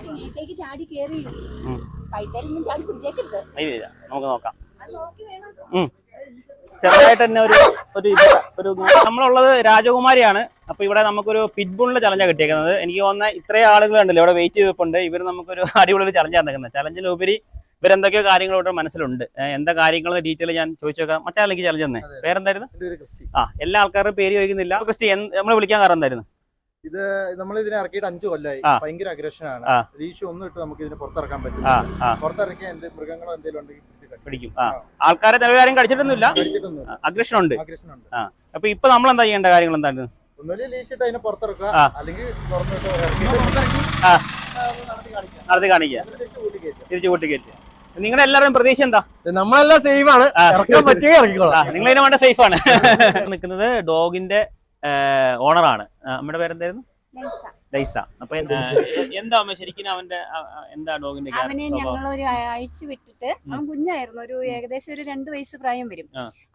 ചാടി വീട്ടിലേക്ക് ചാടി കേറി. ഉം. കൈത്തലൊന്നും ചാടി പിടിച്ചേക്കരുത്. ഇല്ല നമുക്ക് നോക്കാം. നോക്കി. ചെറുതായിട്ട് തന്നെ ഒരു ഒരു ഇത് ഒരു നമ്മളുള്ളത് രാജകുമാരിയാണ്. അപ്പൊ ഇവിടെ നമുക്കൊരു പിറ്റ്ബുളിന്റെ ചലഞ്ചാണ് കിട്ടിയേക്കുന്നത്. എനിക്ക് തോന്നുന്ന ഇത്രയും ആളുകൾ ഉണ്ടല്ലോ. ഇവിടെ വെയിറ്റ് ചെയ്തിട്ടുണ്ട്. ഇവർ നമുക്കൊരു അടിപൊളി ഒരു ചലഞ്ചാണ് നിൽക്കുന്നത് ചലഞ്ചിലുപരി ഇവരെന്തൊക്കെയോ കാര്യങ്ങൾ ഇവിടെ മനസ്സിലുണ്ട്. എന്താ കാര്യങ്ങൾ ഡീറ്റെയിൽ ഞാൻ ചോദിച്ചേക്കാം മറ്റേ ആളിലേക്ക് ചലഞ്ച് തന്നെ. പേരെന്തായിരുന്നു? ആ എല്ലാ ആൾക്കാരുടെ പേര് ചോദിക്കുന്നില്ല. ക്രിസ്റ്റി നമ്മൾ വിളിക്കാൻ കാരണം എന്തായിരുന്നു? ഇത് നമ്മൾ ഇതിനെ ഇറക്കിയിട്ട് അഞ്ചു കൊല്ലമായി. ഭയങ്കര അഗ്രഷനാണ് ലീശു ഒന്നും ഇട്ട് നമുക്ക് ഇതിനെ പുറത്തിറക്കാൻ പറ്റും പറ്റില്ല പുറത്തിറക്കിയാൽ പുറത്തിറക്കിയ എന്ത് മൃഗങ്ങളോ എന്തെങ്കിലും ഉണ്ടെങ്കിൽ. പിടിക്കും. ആൾക്കാരെ നിലവാരം കടിച്ചിട്ടൊന്നുമില്ല. കടിച്ചിട്ടൊന്നും അഗ്രഷൻ ഉണ്ട്. അഗ്രഷൻ ഉണ്ട്. അപ്പൊ ഇപ്പൊ നമ്മൾ എന്താ ചെയ്യേണ്ട കാര്യങ്ങൾ എന്താണ്? ഒന്നുമില്ല ലീശിട്ട് അതിനെ പുറത്തിറക്കുക. അല്ലെങ്കിൽ നടത്തി കാണിക്കാം. നടത്തി കാണിക്കുക തിരിച്ച് കൂട്ടി കയറ്റുക നിങ്ങളുടെ എല്ലാവരുടെയും പ്രതീക്ഷ എന്താ? നമ്മളെല്ലാം സേഫ് ആണ്. നിങ്ങൾ ഇതിനെ വേണ്ട സേഫ് ആണ്. നിൽക്കുന്നത് ഡോഗിന്റെ ഓണറാണ്. നമ്മുടെ പേരെന്തായിരുന്നു. ലൈസ. അപ്പൊ എന്താ? എന്താ അമ്മ ശരിക്കും അവന്റെ എന്താ ഡോഗിന്റെ അവനെ ഞങ്ങൾ ഒരു അഴിച്ചു വിട്ടിട്ട് അവൻ കുഞ്ഞായിരുന്നു. ഒരു ഏകദേശം ഒരു രണ്ട് വയസ്സ് പ്രായം വരും.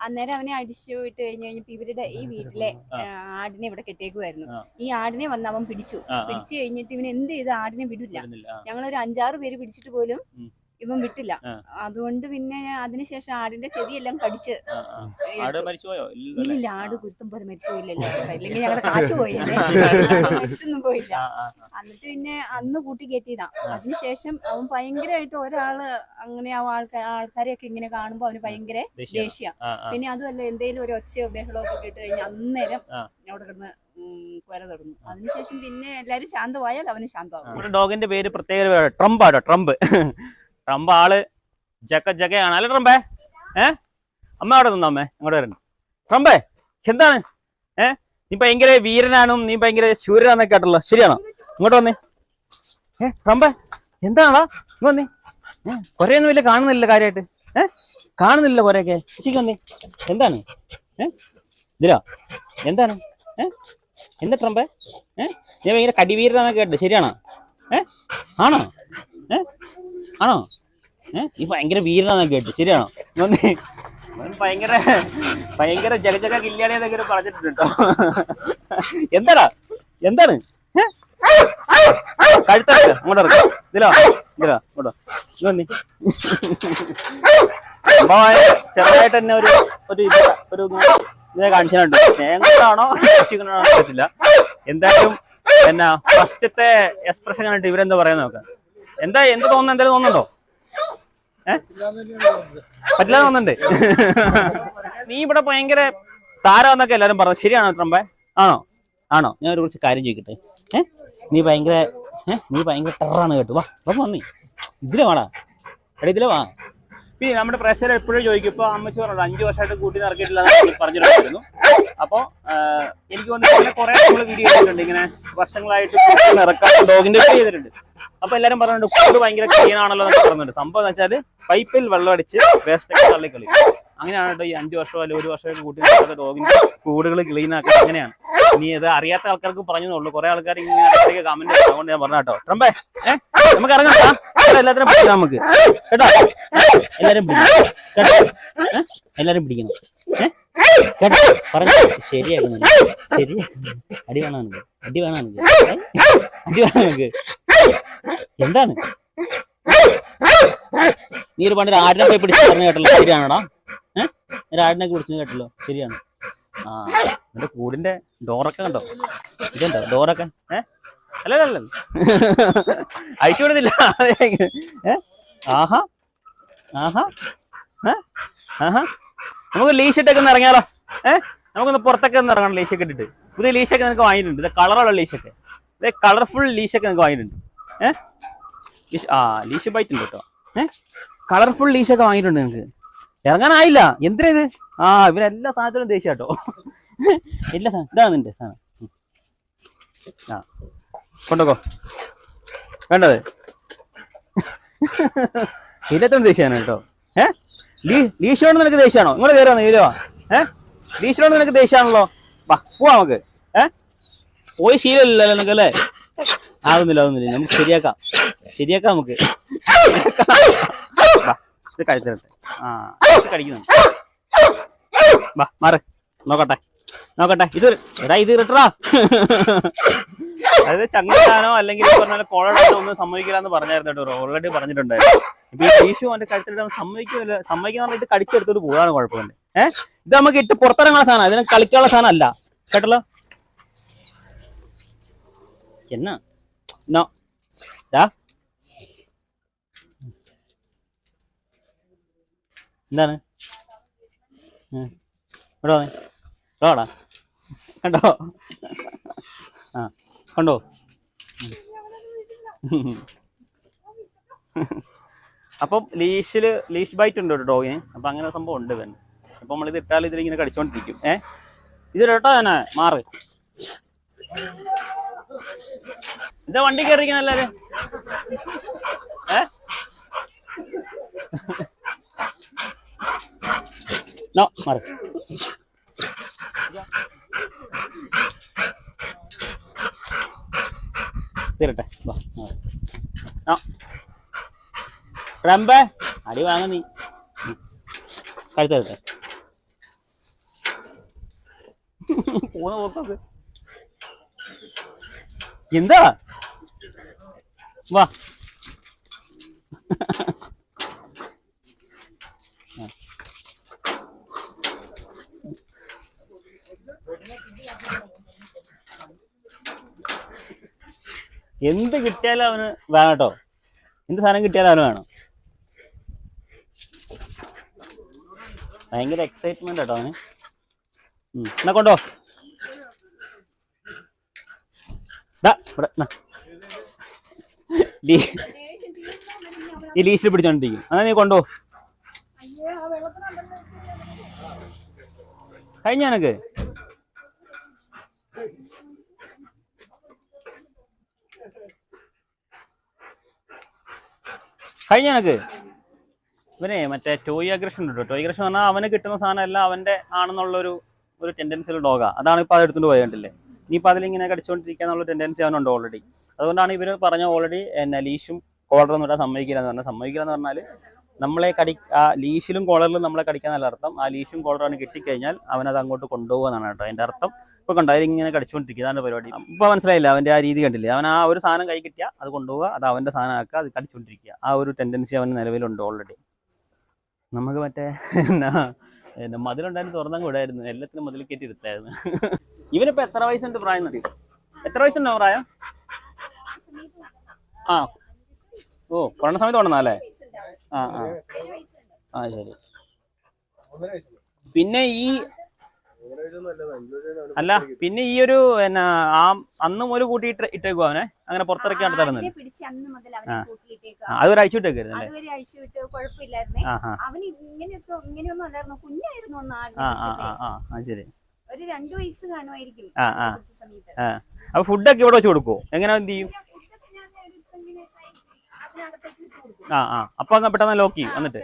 അന്നേരം അവനെ അടിച്ചു വിട്ട് കഴിഞ്ഞ് കഴിഞ്ഞപ്പോ ഇവരുടെ ഈ വീട്ടിലെ ആടിനെ ഇവിടെ കെട്ടിയേക്കുമായിരുന്നു ഈ ആടിനെ വന്ന് അവൻ പിടിച്ചു. പിടിച്ചു കഴിഞ്ഞിട്ട് ഇവൻ എന്ത് ചെയ്ത് ആടിനെ വിടില്ല. ഞങ്ങളൊരു അഞ്ചാറ് പേര് പിടിച്ചിട്ട് പോലും. ഇവൻ വിട്ടില്ല. അതുകൊണ്ട് പിന്നെ അതിനുശേഷം ആടിന്റെ ചെവിയെല്ലാം കടിച്ച്. ആട് മരിച്ചുപോയോ? ഇല്ല? ആട് കുരുത്തം പോലെ മരിച്ചു പോയില്ലല്ലോ. ഇല്ലെങ്കിൽ ഞങ്ങളുടെ കാശ് പോയി. മരിച്ചൊന്നും പോയില്ല. എന്നിട്ട് പിന്നെ അന്ന് കൂട്ടി കയറ്റിയതാ. അതിനുശേഷം അവൻ ഭയങ്കരമായിട്ട് ഒരാൾ അങ്ങനെ ആ ആൾക്കാർ ആൾക്കാരെയൊക്കെ ഇങ്ങനെ കാണുമ്പോ അവന് ഭയങ്കര ദേഷ്യം. പിന്നെ അതുമല്ല എന്തെങ്കിലും ഒരു ഒച്ചയോ ബഹളോ ഒക്കെ കേട്ട് കഴിഞ്ഞാൽ അന്നേരം. അവിടെ കിടന്ന് കൊല തുടങ്ങും അതിനുശേഷം പിന്നെ എല്ലാരും ശാന്തമായാൽ അവന് ശാന്തമാകും. ഡോഗിന്റെ പേര് പ്രത്യേക ട്രംപ് ആട്ടോ ട്രംപ്. ട്രംപ് ആൾ ജക്ക ജക്കയാണ് അല്ല ട്രംപേ ഏ അമ്മ അവിടെ നിന്നോ അമ്മേ അങ്ങോട്ട് വരണം ട്രംപേ എന്താണ് ഏ നീ ഭയങ്കര വീരനാണും നീ ഭയങ്കര ശൂരനാന്നൊക്കെ കേട്ടല്ലോ ശരിയാണോ ഇങ്ങോട്ട് വന്നേ. ഏ ട്രംപേ എന്താണോ ഇങ്ങ് വന്നേ. കൊറേയൊന്നും വലിയ കാണുന്നില്ല കാര്യമായിട്ട് ഏ? കാണുന്നില്ല കൊറേയൊക്കെ. ഉച്ചയ്ക്ക് വന്നേ. എന്താണ്? ഏ? ഇതിലോ? എന്താണ്? ഏ? എന്താ ട്രംപേ ഏ? ഞാൻ ഭയങ്കര കടിവീരനാന്നൊക്കെ കേട്ടു ശരിയാണോ? ഏ? ആണോ? ഏ? ആണോ? നീ ഭയങ്കര വീരനാണെന്ന് കേട്ടു. ശരിയാണോ? ഭയങ്കര ഭയങ്കര ജഗജഗ കില്ലാണി എന്നൊക്കെ പറഞ്ഞിട്ടുണ്ട് എന്താടാ? എന്താണ്? ഏ? കഴുത്തിറക്ക അങ്ങോട്ട് ഇറക്കാം. ഇതിലോ? ഇതിലോ? അങ്ങോട്ടോ ഇങ്ങോട്ട് ചെറുതായിട്ട് തന്നെ ഒരു ഒരു ഒരു ഇതേ കാണിച്ചിട്ടുണ്ട്. സ്നേഹങ്ങളാണോ? രക്ഷിക്കണോ പറ്റില്ല എന്തായാലും എന്നാ ഫസ്റ്റത്തെ എക്സ്പ്രഷൻ കണ്ടിട്ട് ഇവരെന്താ പറയാൻ നോക്കാം. എന്താ എന്ത് തോന്നുന്നു? എന്തായാലും തോന്നുന്നുണ്ടോ. പറ്റില്ല തോന്നുന്നുണ്ട്. നീ ഇവിടെ ഭയങ്കര താരമെന്നൊക്കെ എല്ലാരും പറഞ്ഞു. ശരിയാണോ ട്രംപേ? ആണോ? ആണോ? ഞാൻ ഒരു കുറച്ച് കാര്യം ചോദിക്കട്ടെ. നീ ഭയങ്കര നീ ഭയങ്കര ടെറാണ് കേട്ടു. വാ വാ വന്നേ. ഇതിലെ വാടാ. എടാ ഇതിലെ വാ. പിന്നെ നമ്മുടെ പ്രേക്ഷകർ എപ്പോഴും ചോദിക്കും ഇപ്പൊ അമ്മച്ചി പറഞ്ഞു അഞ്ചു വർഷമായിട്ട് കൂട്ടി നിറക്കിയിട്ടില്ല പറഞ്ഞിട്ടുണ്ടായിരുന്നു. അപ്പോ എനിക്ക് തോന്നുന്നു കുറെ നമ്മൾ വീഡിയോ ചെയ്തിട്ടുണ്ട് ഇങ്ങനെ വർഷങ്ങളായിട്ട് നിറക്കാൻ ഡോഗിന്റെ ചെയ്തിട്ടുണ്ട്. അപ്പൊ എല്ലാരും പറഞ്ഞിട്ടുണ്ട് കൂട് ഭയങ്കര ക്ലീൻ ആണല്ലോ എന്നൊക്കെ പറഞ്ഞിട്ടുണ്ട്. സംഭവം എന്ന് വെച്ചാൽ പൈപ്പിൽ വെള്ളം അടിച്ച് വേസ്റ്റ് തള്ളി കളി അങ്ങനെയാണ് കേട്ടോ ഈ അഞ്ചു വർഷമോ അല്ലെങ്കിൽ ഒരു വർഷമൊക്കെ കൂട്ടി ഡോഗിന്റെ കൂടുകൾ ക്ലീൻ ആക്കുക അങ്ങനെയാണ്. ഇനി ഇത് അറിയാത്ത ആൾക്കാർക്ക് പറഞ്ഞു കുറെ ആൾക്കാർ ഇങ്ങനെ കമന്റ് അതുകൊണ്ട് ഞാൻ പറഞ്ഞ കേട്ടോ ട്രംപേ ഏഹ് നമുക്ക് ഇറങ്ങാം എല്ലാത്തിനും പിടിക്കാം നമുക്ക്. കേട്ടോ? എല്ലാരും പിടിക്കണം. കേട്ടോ? എല്ലാരും പിടിക്കണം. കേട്ടോ? പറഞ്ഞു ശരിയാക്കുന്നുണ്ട് ശരി അടി വേണം നമുക്ക് അടി വേണം നമുക്ക് അടി വേണം നമുക്ക് എന്താണ്? നീ ഒരു പണ്ട് ആടിനെ പോയി പിടിച്ച് പറഞ്ഞു കേട്ടല്ലോ. ശരിയാണോടാ? ഏഹ് ഒരു ആടിനെ പിടിച്ചു കേട്ടല്ലോ. ശരിയാണ്. ആ എന്റെ കൂടിന്റെ ഡോറൊക്കെ കണ്ടോ? ഇതുണ്ടോ? ഡോറൊക്കെ ഏ? അല്ലല്ല അയച്ചു വിടുന്നില്ല. ആഹാ. ആഹാ? ആഹാ. നമുക്ക് ലീഷ് ഇട്ടൊക്കെ ഒന്ന് ഇറങ്ങിയാലോ? ഏ? നമുക്കൊന്ന് പുറത്തൊക്കെ ഒന്ന് ഇറങ്ങണം ലീഷൊക്കെ ഇട്ടിട്ട്. പുതിയ ലീഷൊക്കെ നിനക്ക് വാങ്ങിയിട്ടുണ്ട്. ഇത് കളറുള്ള ലീഷൊക്കെ ഇത് കളർഫുൾ ലീഷൊക്കെ നിനക്ക് വാങ്ങിയിട്ടുണ്ട്. ഏഹ് ആ ലീഷ് ബൈറ്റ് ഉണ്ട് കേട്ടോ. ഏ? കളർഫുൾ ലീഷൊക്കെ വാങ്ങിയിട്ടുണ്ട് നിനക്ക്. ഇറങ്ങാനായില്ല. എന്തിനാ ഇത്? ആ ഇവരെല്ലാ സാധനത്തിലും ദേഷ്യം കേട്ടോ. എല്ലാ സാധനം ഇതാണ് നിന്റെ ആ. കൊണ്ടോക്കോ വേണ്ടത്? ഇതിലെത്തോണ്ട് ദേഷ്യാണ് കേട്ടോ. ഏ? ലീഷോണ്ട് നിനക്ക് ദേഷ്യമാണോ ഇങ്ങോട്ട് കയറാ നീലോ. ഏ? ലീഷോണ്ട് നിനക്ക് ദേഷ്യമാണല്ലോ വാ പോവാ നമുക്ക്. ഏ? പോയി ശീലമില്ലല്ലോ നിനക്ക് അല്ലേ? ആകുന്നില്ല ആകുന്നില്ല നമുക്ക് ശരിയാക്കാം. ശരിയാക്കാം നമുക്ക്. കഴിച്ചിട്ടെ. ആ ഇത് വാ മാറ്. നോക്കട്ടെ. നോക്കട്ടെ. ഇത് എടാ ഇത് ഇരട്ടാ അതായത് ചങ്ങാനോ അല്ലെങ്കിൽ ഈ പറഞ്ഞ കോളടാനോ ഒന്നും സമ്മതിക്കില്ല എന്ന് പറഞ്ഞായിരുന്നു കേട്ടോ ഓൾറെഡി പറഞ്ഞിട്ടുണ്ടായിരുന്നു. ഇപ്പൊ ഈ ഈശു അവന്റെ കഴുത്തിട്ട് സമ്മതിക്കില്ല സമ്മതിക്കുന്ന പറഞ്ഞിട്ട് കടിച്ചെടുത്തോട്ട് പോകാണ് കുഴപ്പമില്ല. ഏഹ് ഇത് നമുക്ക് ഇട്ട് പുറത്തിറങ്ങുന്ന സാധനം അതിനെ കളിക്കാനുള്ള സാധനം അല്ല കേട്ടല്ലോ? എന്നാ? എന്താണ്. ഇവിടെ വന്നേ. ഇതാടാ കണ്ടോ? കണ്ടോ? അപ്പം ലീഷിൽ ലീഷ് ബൈറ്റ് ഉണ്ട് കേട്ടോ ഡോഗിന് അപ്പം അങ്ങനെ സംഭവം ഉണ്ട് ഇവൻ അപ്പൊ നമ്മളിത് ഇട്ടാൽ ഇതിലിങ്ങനെ കടിച്ചോണ്ടിരിക്കും. ഏ? ഇത് കേട്ടോ തന്നെ മാറ്. എന്താ വണ്ടി കയറിയിരിക്കുന്ന ഏ? മാറ്. തീരട്ടെ. ആ. റംബേ അടി വാങ്ങ നീ. കഴുത്തരട്ടെ പോന്ന പോക്കൊക്കെ. എന്താ? വാ. എന്ത് കിട്ടിയാലും അവന് വേണം കേട്ടോ. എന്ത് സാധനം കിട്ടിയാലും അവന് വേണം. ഭയങ്കര എക്സൈറ്റ്മെന്റ് കേട്ടോ അവന്. എന്നാ കൊണ്ടോ? ഈ ലീശിൽ പിടിച്ചോണ്ടിരിക്കും. എന്നാ നീ കൊണ്ടോ? കഴിഞ്ഞ എനക്ക് കഴിഞ്ഞ എനക്ക് ഇവനെ മറ്റേ ടോയ് അഗ്രഷൻ ഉണ്ട്? ടോയ് അഗ്രഷൻ പറഞ്ഞാൽ അവന് കിട്ടുന്ന സാധനം എല്ലാം അവന്റെ ആണെന്നുള്ള ഒരു ടെൻഡൻസിയുള്ള ഡോഗാ അതാണ് ഇപ്പൊ അത് എടുത്തുകൊണ്ട് കണ്ടില്ലേ ഇനിയിപ്പോൾ അതിലിങ്ങനെ കടിച്ചുകൊണ്ടിരിക്കുക എന്നുള്ള ടെൻഡൻസി അവനുണ്ട് ഓൾറെഡി അതുകൊണ്ടാണ് ഇവർ പറഞ്ഞ ഓൾറെഡി എന്നെ ലീഷും കോളറൊന്നും ഇടാൻ സമ്മതിക്കില്ല എന്ന് പറഞ്ഞാൽ സമ്മതിക്കില്ല എന്ന് പറഞ്ഞാൽ നമ്മളെ കടി ആ ലീഷിലും കോളറിലും നമ്മളെ കടിക്കാൻ നല്ല അർത്ഥം. ആ ലീഷും കോളറാണ് കിട്ടിക്കഴിഞ്ഞാൽ അവനത് അങ്ങോട്ട് കൊണ്ടുപോകുന്നതാണ് കേട്ടോ അതിന്റെ അർത്ഥം. ഇപ്പൊ കണ്ടോ ഇങ്ങനെ കടിച്ചുകൊണ്ടിരിക്കുക. അതാണ് പരിപാടി. ഇപ്പൊ മനസ്സിലായില്ല അവന്റെ ആ രീതി കണ്ടില്ലേ? അവൻ ആ ഒരു സാധനം കൈ കിട്ടിയാൽ അത് കൊണ്ടുപോകുക അത് അവന്റെ സാധനം ആക്കുക അത് കടിച്ചുകൊണ്ടിരിക്കുക. ആ ഒരു ടെൻഡൻസി അവന് നിലവിലുണ്ട് ഓൾറെഡി നമുക്ക് മറ്റേ എന്നാ എന്നാ മതിലുണ്ടായിരുന്നു തുറന്നങ്ങ് വിടായിരുന്നു എല്ലാത്തിനും മതിൽ കയറ്റി ഇരുത്തായിരുന്നു ഇവനിപ്പോ എത്ര വയസ്സുണ്ട് പ്രായം എത്ര വയസ്സുണ്ടോ പ്രായം? ആ. ഓ കൊറോണ സമയത്ത് കൊണ്ടുവന്നാ അല്ലേ? ആ ആ. ആ ശരി. പിന്നെ ഈ അല്ല പിന്നെ ഈ ഒരു എന്നാ ആ അന്നും ഒരു കൂട്ടി ഇട്ട് അവനെ? അങ്ങനെ പുറത്തിറക്കി മുതൽ വിട്ടേക്കായിരുന്നു അല്ലേ? അതുവരെ അഴിച്ചു ആ ശരി. ഒരു രണ്ടു വയസ്സ് കാണുമായിരിക്കും അപ്പൊ ഫുഡൊക്കെ ഇവിടെ വെച്ച് കൊടുക്കുവോ? എങ്ങനെ എന്ത് ചെയ്യും പിന്നെ ഫുഡൊക്കെ ഞാൻ എടുത്ത് ഇങ്ങനെ കൈ അതിനകത്തേക്ക് വെച്ച് കൊടുക്കും. ആ ആ. അപ്പൊ പെട്ടെന്ന് ലോക്ക് ചെയ്യും എന്നിട്ട്.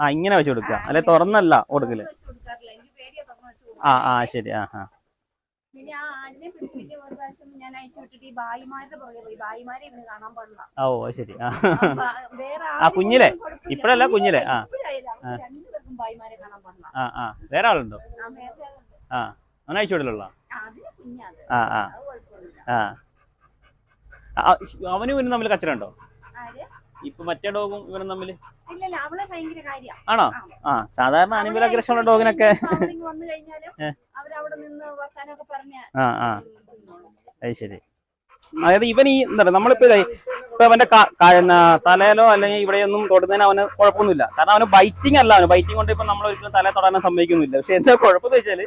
ആ. ഇങ്ങനെ വെച്ച് കൊടുക്കുക. അല്ലെ തുറന്നല്ല കൊടുക്കൽ. ആ ആ ശരി. ആ ആ. ഓ ശരി. ആ. കുഞ്ഞിലെ? ഇപ്പഴല്ല, കുഞ്ഞിലെ? ആ. ആ. ആ വേറെ ആളുണ്ടോ? ആ അങ്ങനെ അയച്ചു വിടലുള്ള ആ, ആ ആ അത് കുഴപ്പമില്ല ആ ആ, അവനും ഇവനും തമ്മിൽ കച്ചറുണ്ടോ? ഇപ്പൊ മറ്റേ ഡോഗും ഇവനും തമ്മിൽ? കാര്യ. ആണോ? ആ. സാധാരണ അനിമൽ അഗ്രഷനുള്ള ഡോഗിനൊക്കെ ആ ആ. അത് ശരി. അതായത് ഇവൻ ഈ എന്താ പറയുക നമ്മളിപ്പോ ഇപ്പൊ അവന്റെ തലയിലോ അല്ലെങ്കിൽ ഇവിടെയൊന്നും തൊടുന്നതിന് അവന് കുഴപ്പമൊന്നുമില്ല. കാരണം അവന് ബൈറ്റിംഗ് അല്ല അവന്. ബൈറ്റിംഗ് കൊണ്ട് ഇപ്പൊ നമ്മൾ ഒരിക്കലും തല തൊടാനും സമ്മതിക്കുന്നില്ല. പക്ഷെ എന്താ കുഴപ്പമെന്ന് വെച്ചാൽ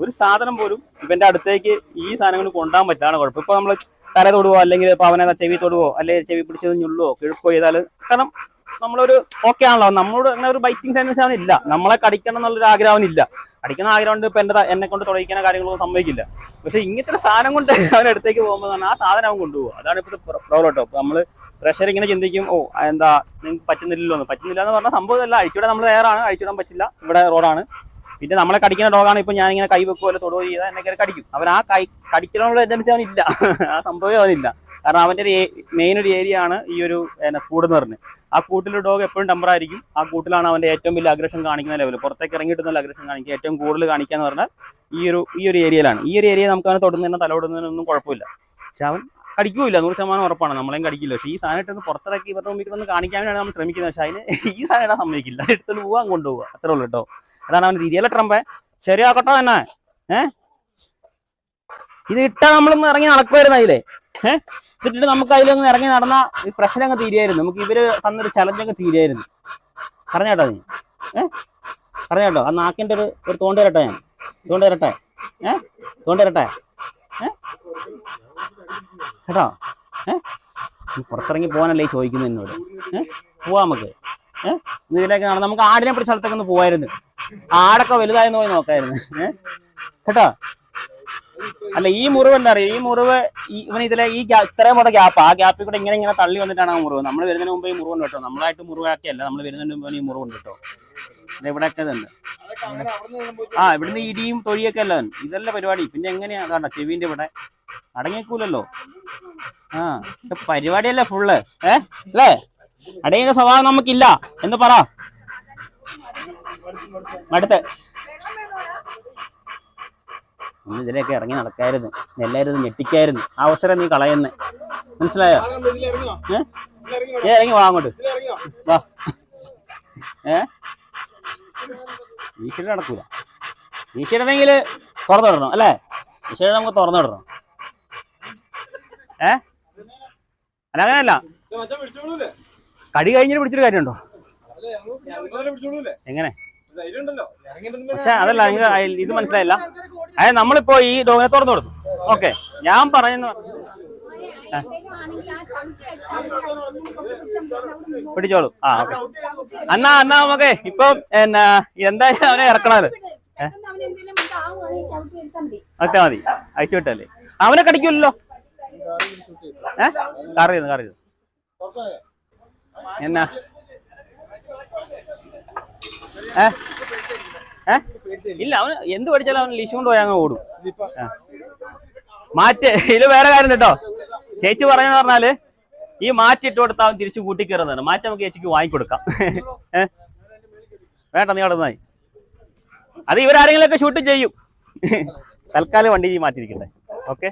ഒരു സാധനം പോലും ഇവന്റെ അടുത്തേക്ക് ഈ സാധനങ്ങൾ കൊണ്ടുപോകാൻ പറ്റാണ് കുഴപ്പം. ഇപ്പൊ നമ്മൾ തല തൊടുവോ അല്ലെങ്കിൽ ഇപ്പൊ അവനെ ചെവി തൊടുവോ അല്ലെങ്കിൽ ചെവി പിടിച്ചത് ഞുള്ളുവോ കിഴക്കോ ചെയ്താൽ കാരണം നമ്മളൊരു ഓക്കെ ആണല്ലോ. നമ്മളോട് അങ്ങനെ ഒരു ബൈക്കിംഗ് സെൻസ് ആണ് ഇല്ല. നമ്മളെ കടിക്കണം എന്നുള്ളൊരു ആഗ്രഹം അവനില്ല അടിക്കുന്ന ആഗ്രഹം കൊണ്ട് ഇപ്പൊ എന്റെ എന്നെ കൊണ്ട് തുടങ്ങിക്കുന്ന കാര്യങ്ങളൊന്നും സംഭവിക്കില്ല. പക്ഷെ ഇങ്ങനത്തെ ഒരു സാധനം കൊണ്ട് അവന്റെ അടുത്തേക്ക് പോകുമ്പോൾ ആ സാധനം അവൻ കൊണ്ടുപോകും. അതാണ് ഇപ്പോഴത്തെ പ്രോബ്ലം കേട്ടോ. നമ്മൾ പ്രഷർ ഇങ്ങനെ ചിന്തിക്കും ഓ എന്താ നിങ്ങൾക്ക് പറ്റുന്നില്ലല്ലോ പറ്റുന്നില്ല എന്ന് പറഞ്ഞാൽ സംഭവം അല്ല അഴിച്ചുവിടാൻ നമ്മൾ തയ്യാറാണ്. അഴിച്ചുവിടാൻ പറ്റില്ല. ഇവിടെ റോഡാണ് പിന്നെ നമ്മളെ കടിക്കുന്ന ഡോഗാണ് ഇപ്പൊ ഞാനിങ്ങനെ കൈ വെക്കുമല്ലോ തൊടുകയോ ചെയ്താൽ എന്നെ കയറി കടിക്കും. അവൻ ആ കൈ കടിക്കാനുള്ള ടെൻഡൻസി അവനില്ല. ആ സംഭവം അവനില്ല. കാരണം അവന്റെ ഒരു മെയിൻ ഒരു ഏരിയ ആണ് ഈ ഒരു കൂടെന്ന് പറഞ്ഞത് ആ കൂട്ടിൽ ഡോഗ് എപ്പോഴും ടെമ്പർ ആയിരിക്കും. ആ കൂട്ടിലാണ് അവന്റെ ഏറ്റവും വലിയ അഗ്രഷൻ കാണിക്കുന്ന ലെവൽ പുറത്തേക്ക് ഇറങ്ങിയിട്ടുന്ന അഗ്രഷൻ കാണിക്കുക. ഏറ്റവും കൂടുതൽ കാണിക്കുക എന്ന് പറഞ്ഞാൽ ഈ ഒരു ഈ ഒരു ഏരിയയിലാണ് ഈ ഒരു ഏരിയ നമുക്ക് അവനെ തൊടുന്നതിന് തലോടുന്നതിനൊന്നും കുഴപ്പമില്ല. പക്ഷെ അവൻ കടിക്കൂല നൂറ് ശതമാനം ഉറപ്പാണ്. നമ്മളെയും കടിക്കില്ല. പക്ഷേ ഈ സാധനം ഇട്ടൊന്ന് പുറത്തിറക്കി ഇവരുടെ മുമ്പിൽ ഒന്ന് കാണിക്കാൻ നമ്മൾ ശ്രമിക്കുന്നത്. പക്ഷേ അതിന് ഈ സാധനം ഇടാൻ സമ്മതിക്കില്ല. എടുത്തോണ്ട് പോവാൻ കൊണ്ടുപോകുക അത്രേ ഉള്ളൂ കേട്ടോ. അതാണ് അവൻ രീതിയല്ല ട്രംപേ? ശരിയാക്കട്ടോ തന്നെ ഏ? ഇത് ഇട്ടാ നമ്മളൊന്ന് ഇറങ്ങി നടക്കുമായിരുന്നു അതിലേ. ഏഹ് ഇതിട്ടിട്ട് നമുക്ക് അതിലൊന്ന് ഇറങ്ങി നടന്ന ഈ പ്രശ്നം അങ്ങ് തീരുമായിരുന്നു നമുക്ക് ഇവർ തന്നൊരു ചലഞ്ച് അങ്ങ് തീരുമായിരുന്നു പറഞ്ഞേട്ടോ നീ? ഏഹ് പറഞ്ഞേട്ടോ ആ നാക്കിന്റെ ഒരു ഒരു തോണ്ടി വരട്ടെ ഞാൻ. തോണ്ടി വരട്ടെ. ഏഹ് തോണ്ടി വരട്ടെ. ഏഹ് കേട്ടോ? ഏഹ് പുറത്തിറങ്ങി പോകാനല്ലേ ചോദിക്കുന്നു എന്നോട്. ഏഹ് പോവാ നമുക്ക്. ഇതിലേക്ക് നടന്ന് നമുക്ക് ആടിനെ പിടിച്ച സ്ഥലത്തൊക്കെ ഒന്ന് പോവായിരുന്നു. ആടൊക്കെ വലുതായെന്ന് പോയി നോക്കായിരുന്നു. ഏഹ് കേട്ടോ? അല്ല ഈ മുറിവ് എന്താ പറയുക ഈ മുറിവ് ഇവൻ ഇതിലെ ഈ ഇത്രയും കൂടെ ഗ്യാപ്പ്. ആ ഗ്യാപ്പിൽ കൂടെ ഇങ്ങനെ ഇങ്ങനെ തള്ളി വന്നിട്ടാണ് ആ മുറിവ്. നമ്മൾ വരുന്നതിന് മുമ്പ് ഈ മുറിവ് കേട്ടോ. നമ്മളായിട്ട് മുറിവാക്കിയല്ല. നമ്മൾ വരുന്നതിന് മുമ്പ് ഈ മുറിവുണ്ട് കേട്ടോ. ഇത് ഇവിടെയൊക്കെ ഇതുണ്ട് ആ ഇവിടുന്ന് ഇടിയും തൊഴിയൊക്കെ അല്ല ഇതല്ല പരിപാടി. പിന്നെ എങ്ങനെയാ? അതാണ്ട ചെവിന്റെ ഇവിടെ. അടങ്ങിക്കൂലല്ലോ ആ പരിപാടിയല്ലേ ഫുള്ള് ഏ? അല്ലേ? അടങ്ങിയ സ്വഭാവം നമുക്കില്ല. എന്ന് പറ. അടുത്ത് ഇതിലേക്ക് ഇറങ്ങി നടക്കായിരുന്നു. എല്ലാവരും ഞെട്ടിക്കായിരുന്നു. ആ അവസരം നീ കളയുന്നേ. മനസ്സിലായോ? ഏ? ഇറങ്ങി വാ അങ്ങോട്ട്. വാ. ഏ? ഈശ്വരൻ നടക്കൂല. ഈശ്വരനെങ്കിൽ തുറന്നിടണം അല്ലേ? ഈശ്വരൻ നമുക്ക് തുറന്നിടണം ഏ? അല്ല അങ്ങനെയല്ല. കടി കഴിഞ്ഞിട്ട് പിടിച്ചിട്ട് കാര്യമുണ്ടോ? എങ്ങനെ? പക്ഷേ അതല്ല നിങ്ങൾ ഇത് മനസ്സിലായില്ല. അതായത് നമ്മളിപ്പോ ഈ ഡോഗിനെ തുറന്നു കൊടുത്തു. ഓക്കെ ഞാൻ പറയുന്ന പിടിച്ചോളൂ. ആ ഓക്കെ. അന്നാ അന്നാ നമുക്ക് ഇപ്പം എന്നാ എന്തായാലും അവനെ ഇറക്കണത് അത്ര മതി. അയച്ചു വിട്ടല്ലേ. അവനെ കടിക്കൂലല്ലോ. ഏ? കാർ ചെയ്തു എന്നാ? ഇല്ല അവന് എന്ത് പഠിച്ചാലും അവൻ ലീശ് കൊണ്ട് പോയി അങ്ങ് ഓടും. മാറ്റ് ഇത് വേറെ കാര്യം കേട്ടോ ചേച്ചി പറഞ്ഞെന്ന് പറഞ്ഞാൽ ഈ മാറ്റി ഇട്ട് കൊടുത്താൽ അവൻ തിരിച്ചു കൂട്ടി കയറുന്നതാണ്. മാറ്റ് നമുക്ക് ചേച്ചിക്ക് വാങ്ങിക്കൊടുക്കാം. വേണ്ട നീ അവിടെ അത് ഇവരാരെങ്കിലും ഒക്കെ ഷൂട്ട് ചെയ്യും. തൽക്കാലം വണ്ടി മാറ്റിയിരിക്കട്ടെ. ഓക്കെ?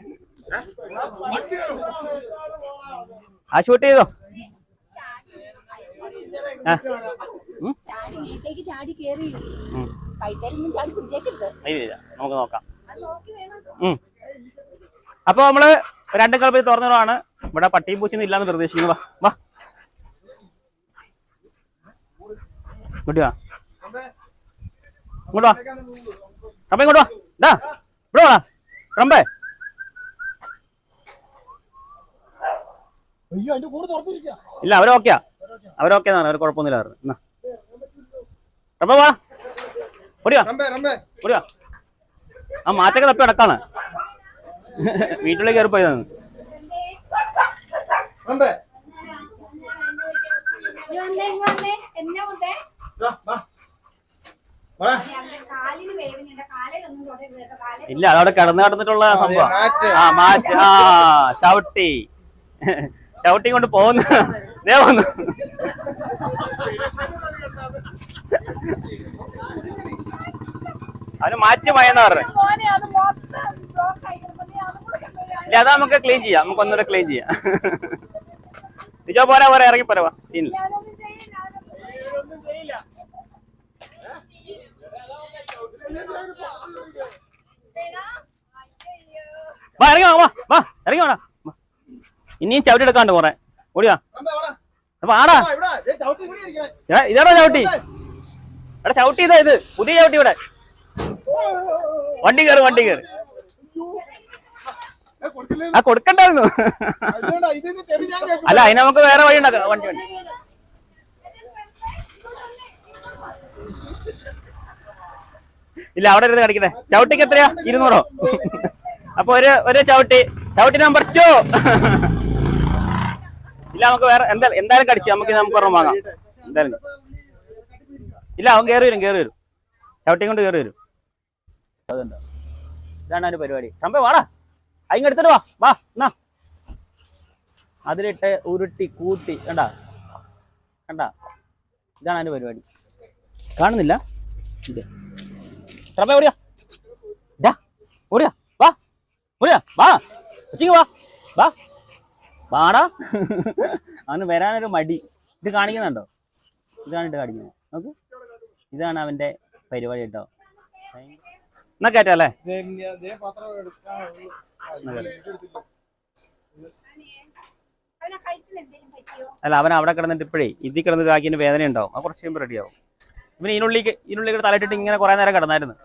ആ ഷൂട്ട് ചെയ്തോ ആ ഉം? ചാടി വീട്ടിലേക്ക് ചാടി കേറി ഉം. കൈത്തേലൊന്നും ചാടി പിടിച്ചേക്കരുത് ഇല്ല. നമുക്ക് നോക്കാം. അപ്പൊ നമ്മൾ രണ്ടും കളപ്പിൽ തുറന്നതാണ് ഇവിടെ പട്ടിയും പൂച്ചയും ഇല്ലാന്ന് പ്രതീക്ഷിക്കുന്നു വാ വാ. ഇങ്ങോട്ട് വാ. ഇങ്ങോട്ട് വാ. റമ്പ ഇങ്ങോട്ട് വാ. ഡാ ഇവിടെ വാ. റമ്പേ ഇല്ല അവരൊക്കെയാ അവരൊക്കെ അവർ കുഴപ്പമൊന്നുമില്ല അവർ എന്നാ. വാ. ഓടിയാ? ഓടിയാ? ആ മാറ്റൊക്കെ തപ്പി അടക്കാണ് വീട്ടിലേക്ക് കയറി പോയതാണ് ഇല്ല അതവിടെ കിടന്നു കിടന്നിട്ടുള്ള സംഭവം. ആ മാറ്റ്. ആ ചവിട്ടി. ചവിട്ടി കൊണ്ട് പോകുന്നു ദേ വന്നു അവന് മാറ്റി മയെന്ന് പറഞ്ഞു. ഇല്ല അത് നമുക്ക് ക്ലീൻ ചെയ്യാം. നമുക്ക് ഒന്നുകൂടെ ക്ലീൻ ചെയ്യാം. നിജോ പോരാ പോരാ ഇറങ്ങി പോരാ വാ. സീനില്ല വേണോ? വാ ഇറങ്ങി വാ വാ ഇറങ്ങി വാടാ വാ. ഇനിയും ചവിട്ടി എടുക്കാണ്ട് കുറെ ഓടിയാ ആടാ. ഇതാടാ ചവിട്ടി. എടാ ചവിട്ടി ഇതാ ഇത്. പുതിയ ചവിട്ടി ഇവിടെ. വണ്ടി കയറി വണ്ടി കയറി ആ കൊടുക്കണ്ടായിരുന്നു. അല്ല അതിന് നമുക്ക് വേറെ വഴി ഉണ്ടാക്കാം. വണ്ടി വണ്ടി. ഇല്ല അവിടെ ഇരുന്ന് കടിക്കട്ടെ ചവിട്ടിക്ക് എത്രയാ? ഇരുന്നൂറോ? അപ്പൊ ഒരു ഒരു ചവിട്ടി. ചവിട്ടി നമ്പർ ടു ഇല്ല നമുക്ക് വേറെ എന്താ എന്തായാലും കടിച്ചു. നമുക്ക് നമുക്ക് ഒരെണ്ണം വാങ്ങാം. എന്തായാലും. ഇല്ല അവൻ കയറി വരും കയറി വരും. ചവിട്ടിയും കൊണ്ട് കയറി വരും. അതുണ്ട്. ഇതാണ് ഒരു പരിപാടി. സംഭവം വാടാ. അതിങ്ങ് എടുത്തിട്ട് വാ. വാ എന്നാ. അതിലിട്ട് ഉരുട്ടി കൂട്ടി കണ്ട? കണ്ട? ഇതാണ് അതിന്റെ പരിപാടി. കാണുന്നില്ല? ഇത്. ട്രംപ ഓടിയാ. ഓടിയാ. വാ. ഓടിയാ. വാ. ഉച്ചയ്ക്ക് വാ. വാ. വാടാ. അവന് വരാനൊരു മടി. ഇത് കാണിക്കുന്നുണ്ടോ? ഇതാണ് ഇട്ട് കാണിക്കുന്നത്. നോക്ക്. ഇതാണ് അവന്റെ പരിപാടി കേട്ടോ. എന്നാ ഇത് അല്ല? അവൻ അവിടെ കിടന്നിട്ട് ഇപ്പോഴേ ഇതിൽ കിടന്ന് ഇതാക്കിയതിന് വേദന ഉണ്ടാവും. അത് കുറച്ച് കഴിയുമ്പോൾ റെഡിയാവും ഇവന് ഇതിനുള്ളിലേക്ക് ഇതിനുള്ളിൽ തലയിട്ടിട്ട് ഇങ്ങനെ കുറെ നേരം കിടന്നായിരുന്നു.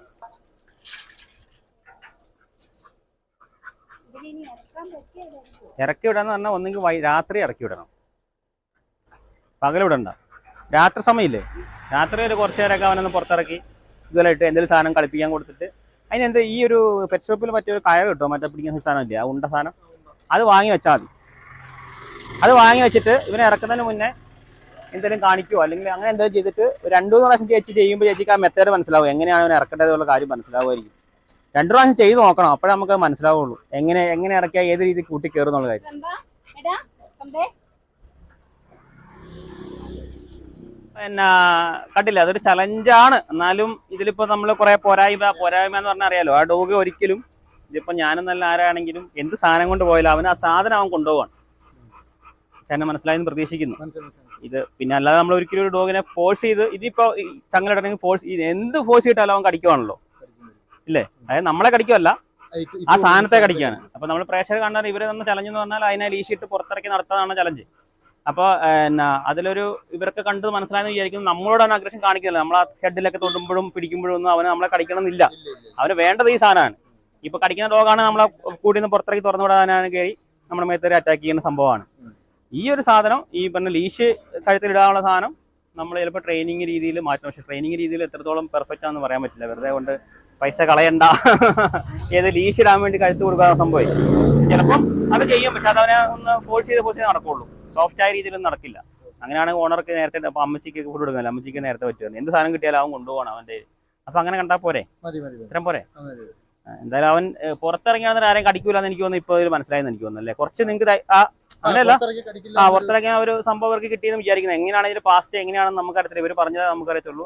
ഇതിലിനി ഇറക്കി വിടാന്ന് പറഞ്ഞാൽ ഒന്നെങ്കിൽ രാത്രി ഇറക്കി വിടണം. പകൽ വിടണ്ട. രാത്രി സമയമില്ലേ? രാത്രി ഒരു കുറച്ച് നേരമൊക്കെ അവനൊന്ന് പുറത്തിറക്കി ഇതുപോലെ ഇട്ട് എന്തെങ്കിലും സാധനം കളിപ്പിക്കാൻ കൊടുത്തിട്ട് അതിന് എന്ത് ഈ ഒരു പെറ്റ് ഷോപ്പിൽ പറ്റിയ ഒരു കയർ കിട്ടുമോ മറ്റേ പിടിക്കുന്ന സാധനം ഇല്ലേ? ആ ഉണ്ട സാധനം. അത് വാങ്ങി വെച്ചാൽ മതി. അത് വാങ്ങി വെച്ചിട്ട് ഇവനെ ഇറക്കുന്നതിന് മുന്നേ എന്തെങ്കിലും കാണിക്കുമോ അല്ലെങ്കിൽ അങ്ങനെ എന്തെങ്കിലും ചെയ്തിട്ട് രണ്ടു മൂന്ന് പ്രാവശ്യം ചേച്ചി ചെയ്യുമ്പോൾ ചേച്ചിക്ക് ആ മെത്തേഡ് മനസ്സിലാവും. എങ്ങനെയാണ് അവനെ ഇറക്കേണ്ടതെന്നുള്ള കാര്യം മനസ്സിലാവുമായിരിക്കും. രണ്ടു പ്രാവശ്യം ചെയ്ത് നോക്കണം അപ്പോഴേ നമുക്ക് മനസ്സിലാവുള്ളൂ. എങ്ങനെ എങ്ങനെ ഇറക്കിയാൽ ഏത് രീതിയിൽ കൂട്ടി കയറും എന്നുള്ള കാര്യം പിന്നെ കണ്ടില്ല അതൊരു ചലഞ്ചാണ് എന്നാലും ഇതിലിപ്പോ നമ്മൾ കുറെ പോരായ്മ പോരായ്മ എന്ന് പറഞ്ഞാൽ അറിയാലോ ആ ഡോഗ് ഒരിക്കലും ഇതിപ്പോ ഞാനും നല്ല ആരാണെങ്കിലും എന്ത് സാധനം കൊണ്ട് പോയാലും അവന് ആ സാധനം അവൻ കൊണ്ടുപോവാണ്. ചേട്ടന് മനസ്സിലായെന്ന് പ്രതീക്ഷിക്കുന്നു. ഇത് പിന്നെ അല്ലാതെ നമ്മൾ ഒരിക്കലും ഒരു ഡോഗിനെ ഫോഴ്സ് ചെയ്ത് ഇതിപ്പോ ചങ്ങലിടണമെങ്കിൽ ഫോഴ്സ് എന്ത് ഫോഴ്സ് ചെയ്തിട്ടാലും അവൻ കടിക്കുവാണല്ലോ. ഇല്ലേ? അതായത് നമ്മളെ കടിക്കുമല്ല ആ, സാധനത്തെ കടിക്കുകയാണ് അപ്പൊ നമ്മൾ പ്രേക്ഷകർ കണ്ടാൽ ഇവരെ നമ്മൾ ചലഞ്ച് എന്ന് പറഞ്ഞാൽ അതിനെ ലീശിട്ട് പുറത്തിറക്കി നടത്താനാണ് ചലഞ്ച് അപ്പോൾ എന്നാ അതിലൊരു ഇവരൊക്കെ കണ്ട് മനസ്സിലായെന്ന് വിചാരിക്കുന്നു നമ്മളോട് അവൻ അഗ്രഷൻ കാണിക്കുന്നില്ല നമ്മൾ ആ ഹെഡിലൊക്കെ തൊടുമ്പോഴും പിടിക്കുമ്പോഴും ഒന്നും അവന് നമ്മളെ കടിക്കണമെന്നില്ല. അവന് വേണ്ടത് ഈ സാധനമാണ്. ഇപ്പൊ കടിക്കുന്ന ഡോഗാണ് നമ്മളെ കൂടി നിന്ന് പുറത്തിറക്കി തുറന്നു വിടാനാണ് കയറി നമ്മുടെ മേത്തൊരു അറ്റാക്ക് ചെയ്യുന്ന സംഭവമാണ്. ഈ ഒരു സാധനം ഈ പറഞ്ഞ ലീഷ് കഴുത്തിലിടാനുള്ള സാധനം നമ്മൾ ചിലപ്പോൾ ട്രെയിനിങ് രീതിയിൽ മാറ്റണം പക്ഷേ ട്രെയിനിങ് രീതിയിൽ എത്രത്തോളം പെർഫെക്റ്റ് ആണെന്ന് പറയാൻ പറ്റില്ല. വെറുതെ കൊണ്ട് പൈസ കളയണ്ട. ഏത് ലീഷ് ഇടാൻ വേണ്ടി കഴുത്ത് കൊടുക്കാൻ സംഭവം. ചിലപ്പം അത് ചെയ്യും പക്ഷെ അത് അവനെ ഒന്ന് ഫോഴ്സ് ചെയ്ത് ഫോഴ്സ് ചെയ്ത് നടക്കുള്ളൂ. സോഫ്റ്റ് ആയ രീതിയിലൊന്നും നടക്കില്ല. അങ്ങനെയാണെങ്കിൽ ഓണർക്ക് നേരത്തെ അപ്പൊ അമ്മച്ചിക്ക് ഫുഡ് കൊടുക്കുന്നില്ല. അമ്മച്ചിക്ക് നേരത്തെ പറ്റുമായിരുന്നു എന്ത് സാധനം കിട്ടിയാലും അവൻ കൊണ്ടുപോകണം അവന്റെ അപ്പൊ അങ്ങനെ കണ്ടാൽ പോരെ? ഇത്രയും പോരെ? എന്തായാലും അവൻ പുറത്തിറങ്ങിയാണെന്ന് ആരെയും ആരെയും കടിക്കൂലെന്ന് എനിക്ക് തോന്നുന്നു. ഇപ്പൊ മനസ്സിലായെന്ന് എനിക്ക് തോന്നുന്നു അല്ലേ? കുറച്ച് നിങ്ങൾക്ക് ആ അങ്ങനെയല്ല. ആ പുറത്തിറങ്ങിയ ഒരു സംഭവം അവർക്ക് കിട്ടിയെന്ന് വിചാരിക്കുന്നത്. എങ്ങനെയാണ് ഇതിന്റെ പാസ്റ്റ് എങ്ങനെയാണെന്ന് നമുക്കറിയത്തില്ല ഇവർ പറഞ്ഞത് നമുക്കറിയത്തുള്ളൂ.